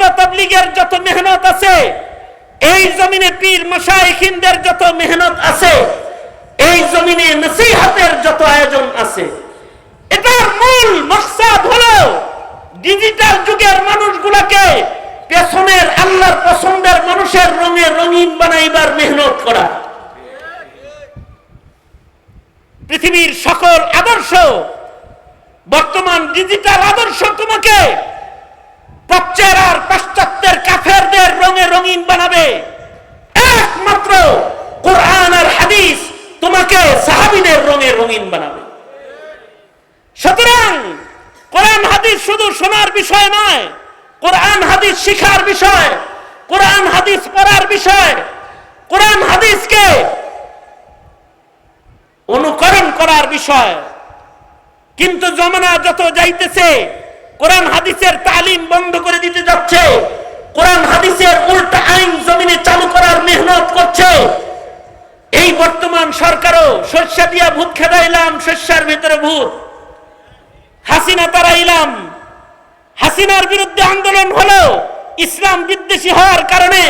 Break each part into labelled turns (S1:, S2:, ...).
S1: যত তবলিগের যত মেহনত আছে, এই জমিনে পীর মশাইখিনদের যত মেহনত আছে, এই জমিনে নসিহাতের যত আয়োজন আছে, এটার মূল মকসাদ হলো ডিজিটাল যুগের মানুষগুলোকে পেছনের আল্লাহর পছন্দের মানুষের রঙে রঙিন বানাইবার মেহনত করা। পৃথিবীর সকল আদর্শ, বর্তমান ডিজিটাল আদর্শ তোমাকে আর পাশ্চাত্যের কাফেরদের রঙে রঙিন বানাবে। একমাত্র কোরআন আর হাদিস তোমাকে সাহাবিদের রঙে রঙিন বানাবে। সুতরাং কোরআন হাদিস শুধু শোনার বিষয় নয়, কোরআন হাদিস শিখার বিষয়, কোরআন হাদিস পড়ার বিষয়, কোরআন হাদিসকে অনুকরণ করার বিষয়। কিন্তু জমানা যত যাইতেছে কোরআন হাদিসের তালিম বন্ধ করে দিতে যাচ্ছে। কোরআন হাদিসের উল্টা আইন জমিনে চালু করার মেহনত করছে। এই বর্তমান সরকারও শস্যা দিয়া ভূত খেদাইলাম শস্যার ভেতরে ভূত। হাসিনা তারাইলাম হাসিনার বিরুদ্ধে আন্দোলন হলো, ইসলাম বিদ্বেষী হওয়ার কারণে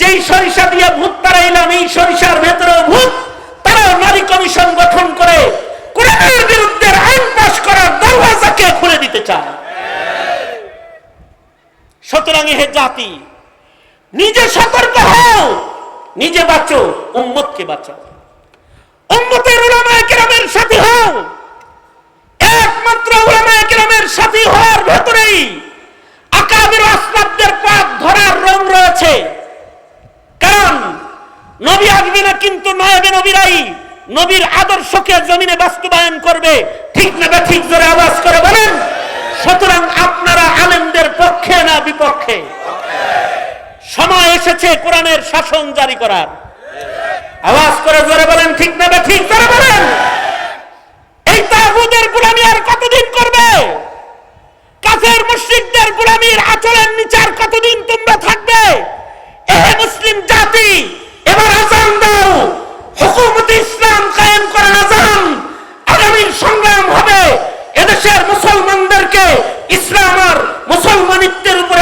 S1: যেই সরিষা দিয়ে ভূত তারাইলাম এই সরিষার ভেতরে ভূত তারাও নারী কমিশন গঠন করে কোরআনের বিরুদ্ধে আইন পাশ করার দরওয়াজাকে খুলে দিতে চায় সুতরাং হে জাতি, নিজে সতর্ক হও, নিজে বাঁচো, উম্মতকে বাঁচাও। উম্মতের হও, একমাত্র হওয়ার ভেতরেই আকাবির পথ ধরার রং রয়েছে। কারণ নবী আসবে না, কিন্তু নয়বে নবীরাই নবীর আদর্শকে জমিনে বাস্তবায়ন করবে, ঠিক না ঠিক জোরে আওয়াজ করে বলেন সুতরাং আপনারা আলেমদের পক্ষে না বিপক্ষে সময় এসেছে কোরআনের শাসন জারি করার। আওয়াজ করে জোরে বলেন, ঠিক না ঠিক জোরে বলেন। এই তাগুদের গোলামি আর কতদিন করবে? কাফের মুশরিকদের গোলামির আচরণ নিচার কতদিন তোমরা থাকবে? এ মুসলিম জাতি, এবার আজান দাও। হুকুমত ইসলাম কায়েম করার আজান আগামীর সংগ্রাম হবে। এদেশের মুসলমানদেরকে ইসলাম আর মুসলমানিত্বের উপরে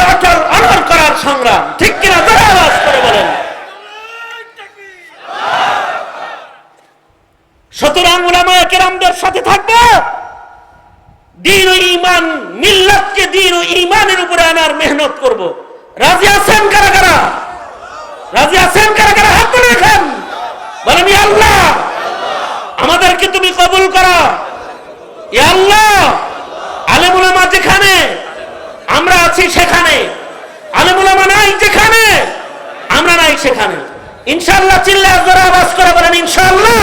S1: সংগ্রাম। ঠিক কিনা? আওয়াজ করে বলেন। সুতরাং উলামায়ে কেরামদের সাথে থাকব। দিন ও ইমান মিল্লাতকে দিন ও ইমানের উপরে আনার মেহনত করব। রাজি আছেন কারা কারা? রাজি আছেন কারা কারা? হাত তুলে রাখেন। বলেন আল্লাহ, আমাদেরকে তুমি কবুল করো। ইয়া আল্লাহ আলেমুলামা যেখানে, আমরা আছি সেখানে আলেমুলামা নাই যেখানে আমরা নাই সেখানে। ইনশাল্লাহ চিল্লা জোরে আওয়াজ করে বলেন ইনশাআল্লাহ।